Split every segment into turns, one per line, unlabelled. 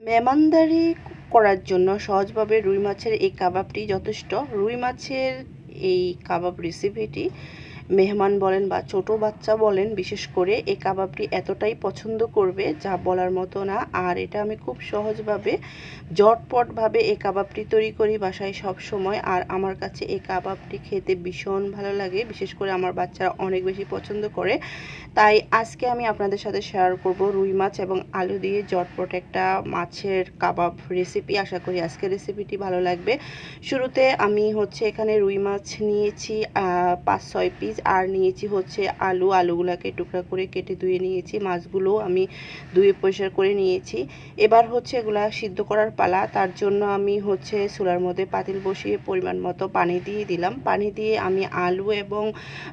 মেহমানদারি করার জন্য সহজভাবে রুই মাছের এই কাবাবটি যথেষ্ট। রুই মাছের এই কাবাব রেসিপিটি মেহমান বলেন বা ছোট বাচ্চা বলেন, বিশেষ করে এই কাবাবটি এতটাই পছন্দ করবে যা বলার মতো না। আর এটা আমি খুব সহজভাবে, জটপটভাবে এই কাবাবটি তৈরি করি বাসায় সব সময় আর আমার কাছে এই কাবাবটি খেতে ভীষণ ভালো লাগে, বিশেষ করে আমার বাচ্চারা অনেক বেশি পছন্দ করে। তাই আজকে আমি আপনাদের সাথে শেয়ার করব রুই মাছ এবং আলু দিয়ে জটপট একটা মাছের কাবাব রেসিপি আশা করি আজকের রেসিপিটি ভালো লাগবে। শুরুতে আমি হচ্ছে এখানে রুই মাছ নিয়েছি পাঁচ ছয় পিস আর নিয়েছি হচ্ছে আলু। আলুগুলাকে টুকরা করে কেটে ধুয়ে নিয়েছি। মাছগুলো আমি ধুয়ে পরিষ্কার করে নিয়েছি। এবার হচ্ছে এগুলা সিদ্ধ করার পালা। তার জন্য আমি হচ্ছে চুলার মধ্যে পাতিল বসিয়ে পরিমাণ মতো পানি দিয়ে দিলাম। পানি দিয়ে আমি আলু এবং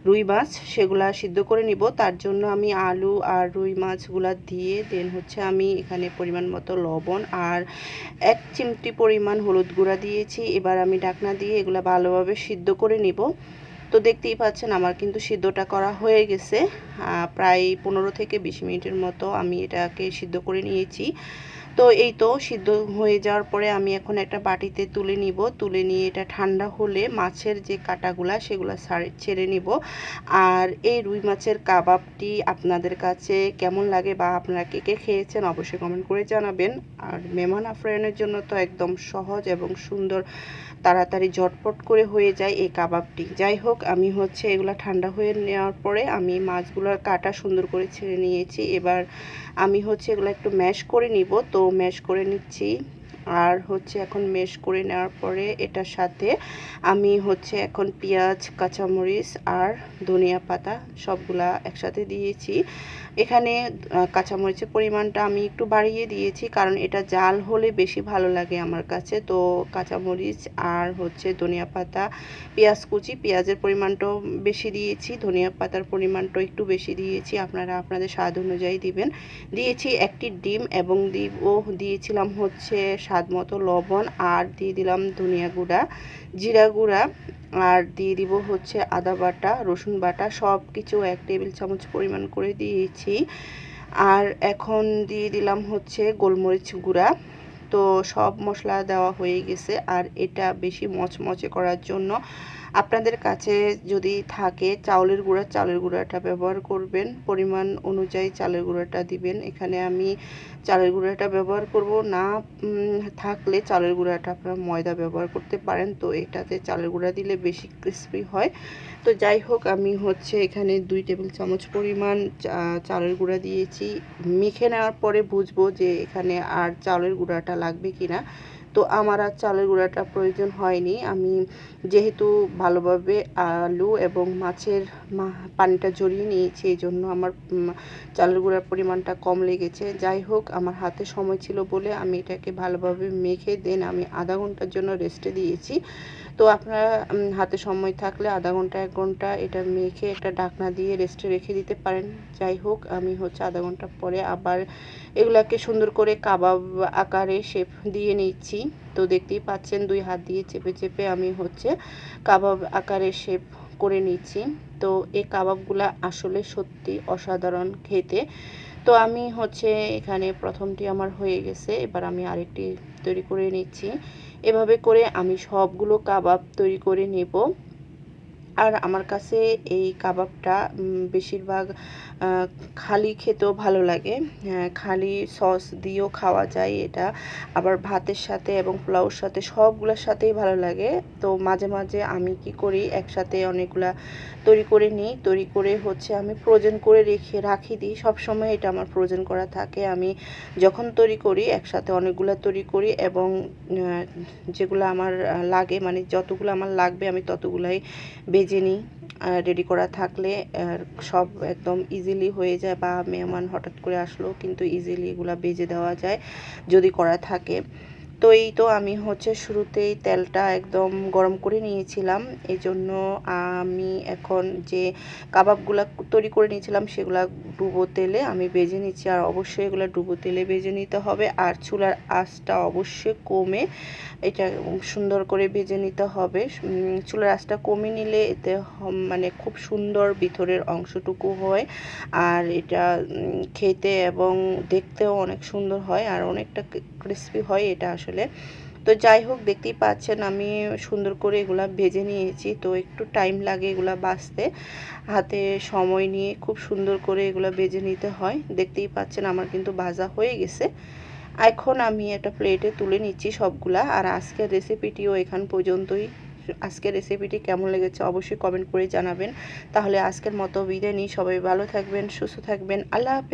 রুই মাছ সেগুলা সিদ্ধ করে নিব। তার জন্য আমি আলু আর রুই মাছগুলা দিয়ে দেন হচ্ছে আমি এখানে পরিমাণ মতো লবণ আর এক চিমটি পরিমাণ হলুদ গুঁড়া দিয়েছি। এবার আমি ঢাকনা দিয়ে এগুলা ভালোভাবে সিদ্ধ করে নিব। তো দেখতেই পাচ্ছেন আমার কিন্তু সিদ্ধটা করা হয়ে গেছে। প্রায় পনেরো থেকে বিশ মিনিটের মতো আমি এটাকে সিদ্ধ করে নিয়েছি। তো এই তো সিদ্ধ হয়ে যাওয়ার পরে আমি এখন একটা বাটিতে তুলে নিব। তুলে নিয়ে এটা ঠান্ডা হলে মাছের যে কাটাগুলা সেগুলো ছেড়ে নিব। আর এই রুই মাছের কাবাবটি আপনাদের কাছে কেমন লাগে বা আপনারা কে কে খেয়েছেন অবশ্যই কমেন্ট করে জানাবেন। আর মেহমান আফরায়নের জন্য তো একদম সহজ এবং সুন্দর, তাড়াতাড়ি ঝটপট করে হয়ে যায় এই কাবাবটি। যাই হোক আমি হচ্ছে এগুলো ঠান্ডা হয়ে নেওয়ার পরে আমি মাছগুলোর কাটা সুন্দর করে ছেড়ে নিয়েছি। এবার আমি হচ্ছে এগুলো একটু ম্যাশ করে নিব। তো ম্যাশ করে নিচ্ছি। আর হচ্ছে এখন মেশ করে নেওয়ার পরে এটার সাথে আমি হচ্ছে এখন পেঁয়াজ, কাঁচামরিচ আর ধনিয়া পাতা সবগুলা একসাথে দিয়েছি। এখানে কাঁচামরিচের পরিমাণটা আমি একটু বাড়িয়ে দিয়েছি কারণ এটা জাল হলে বেশি ভালো লাগে আমার কাছে। তো কাঁচামরিচ আর হচ্ছে ধনিয়া পাতা, পেঁয়াজ কুচি, পেঁয়াজের পরিমাণটাও বেশি দিয়েছি, ধনিয়া পাতার পরিমাণটাও একটু বেশি দিয়েছি। আপনারা আপনাদের স্বাদ অনুযায়ী দিবেন। দিয়েছি একটি ডিম এবং দিব, দিয়েছিলাম হচ্ছে স্বাদ মতো লবণ আর দিয়ে দিলাম ধনিয়া গুঁড়া, জিরা গুঁড়া, আর দিয়ে দিব হচ্ছে আদা বাটা, রসুন বাটা সব কিছু এক টেবিল চামচ পরিমাণ করে দিয়েছি। আর এখন দিয়ে দিলাম হচ্ছে গোলমরিচ গুঁড়া। তো সব মশলা দেওয়া হয়ে গেছে। আর এটা বেশি মচমচে করার জন্য আপনাদের কাছে যদি থাকে চাউলের গুঁড়া, চালের গুঁড়াটা ব্যবহার করবেন। পরিমাণ অনুযায়ী চালের গুঁড়াটা দিবেন। এখানে আমি চালের গুঁড়াটা ব্যবহার করব। না থাকলে চালের গুঁড়াটা আপনারা ময়দা ব্যবহার করতে পারেন। তো এটাতে চালের গুঁড়া দিলে বেশি ক্রিস্পি হয়। তো যাই হোক, আমি হচ্ছে এখানে দুই টেবিল চামচ পরিমাণ চালের গুঁড়া দিয়েছি। মেখে নেওয়ার পরে বুঝব যে এখানে আর চালের গুঁড়াটা লাগবে কিনা। তো আমার আর চালের গুঁড়াটা প্রয়োজন হয়নি। আমি যেহেতু ভালোভাবে আলু এবং মাছের পানিটা জড়িয়ে নিয়েছি, এই জন্য আমার চালের গুঁড়ার পরিমাণটা কম লেগেছে। যাই হোক, আমার হাতে সময় ছিল বলে আমি এটাকে ভালোভাবে মেখে দেন আমি আধা ঘণ্টার জন্য রেস্টে দিয়েছি। তো আপনারা হাতে সময় থাকলে আধা ঘণ্টা, এক ঘণ্টা এটা মেখে একটা ডাকনা দিয়ে রেস্টে রেখে দিতে পারেন। যাই হোক, আমি হচ্ছে আধা ঘণ্টা পরে আবার এগুলাকে সুন্দর করে কাবাব আকারে শেপ দিয়ে নিচ্ছি। তো দেখতেই পাচ্ছেন দুই হাত দিয়ে চেপে চেপে আমি হচ্ছে কাবাব আকারে শেপ করে নিচ্ছি। তো এই কাবাবগুলা আসলে সত্যি অসাধারণ খেতে। তো আমি হচ্ছে এখানে প্রথমটি আমার হয়ে গেছে, এবার আমি আরেকটি তৈরি করে নিচ্ছি। এভাবে করে আমি সবগুলো কাবাব তৈরি করে নেব। আর আমার কাছে এই কাবাবটা বেশিরভাগ খালি খেতেও ভালো লাগে। খালি সস দিয়েও খাওয়া যায় এটা। আবার ভাতের সাথে এবং পোলাওর সাথে সবগুলোর সাথেই ভালো লাগে। তো মাঝে মাঝে আমি কি করি, একসাথে অনেকগুলা তৈরি করে নিই। তৈরি করে হচ্ছে আমি ফ্রোজেন করে রেখে রাখি দিই। সবসময় এটা আমার ফ্রোজেন করা থাকে। আমি যখন তৈরি করি, একসাথে অনেকগুলো তৈরি করি এবং যেগুলো আমার লাগে মানে যতগুলো আমার লাগবে আমি ততগুলাই ভেজে নিই রেডি করা থাকলে সব একদম ইজিলি হয়ে যায় বা মেহমান হঠাৎ করে আসলো, কিন্তু ইজিলি এগুলা বেজে দেওয়া যায় যদি করা থাকে। তো এই তো আমি হচ্ছে শুরুতেই তেলটা একদম গরম করে নিয়েছিলাম। এই জন্য আমি এখন যে কাবাবগুলো তৈরি করে নিয়েছিলাম সেগুলো ডুবো তেলে আমি বেজে নিচ্ছি। আর অবশ্যই এগুলো ডুবো তেলে বেজে নিতে হবে। আর চুলার আঁচটা অবশ্যই কমে এটা সুন্দর করে ভেজে নিতে হবে। চুলার আঁচটা কমে নিলে এতে মানে খুব সুন্দর ভিতরের অংশটুকু হয়। আর এটা খেতে এবং দেখতেও অনেক সুন্দর হয়। আর অনেকটা ক্রিস্পি হয় এটা আসলে। তো যাই হোক, দেখতেই পাচ্ছেন আমি সুন্দর করে এগুলা ভেজে নিয়েছি। তো একটু টাইম লাগে এগুলা বাছতে হাতে সময় নিয়ে খুব সুন্দর করে এগুলো ভেজে নিতে হয়। দেখতেই পাচ্ছেন আমার কিন্তু ভাজা হয়ে গেছে। এখন আমি একটা প্লেটে তুলে নিচ্ছি সবগুলা। আর আজকের রেসিপিটিও এখান পর্যন্তই। আজকের রেসিপিটি কেমন লেগেছে অবশ্যই কমেন্ট করে জানাবেন। তাহলে আজকের মতো বিদায় নিই। সবাই ভালো থাকবেন, সুস্থ থাকবেন। আল্লাহ হাফেজ।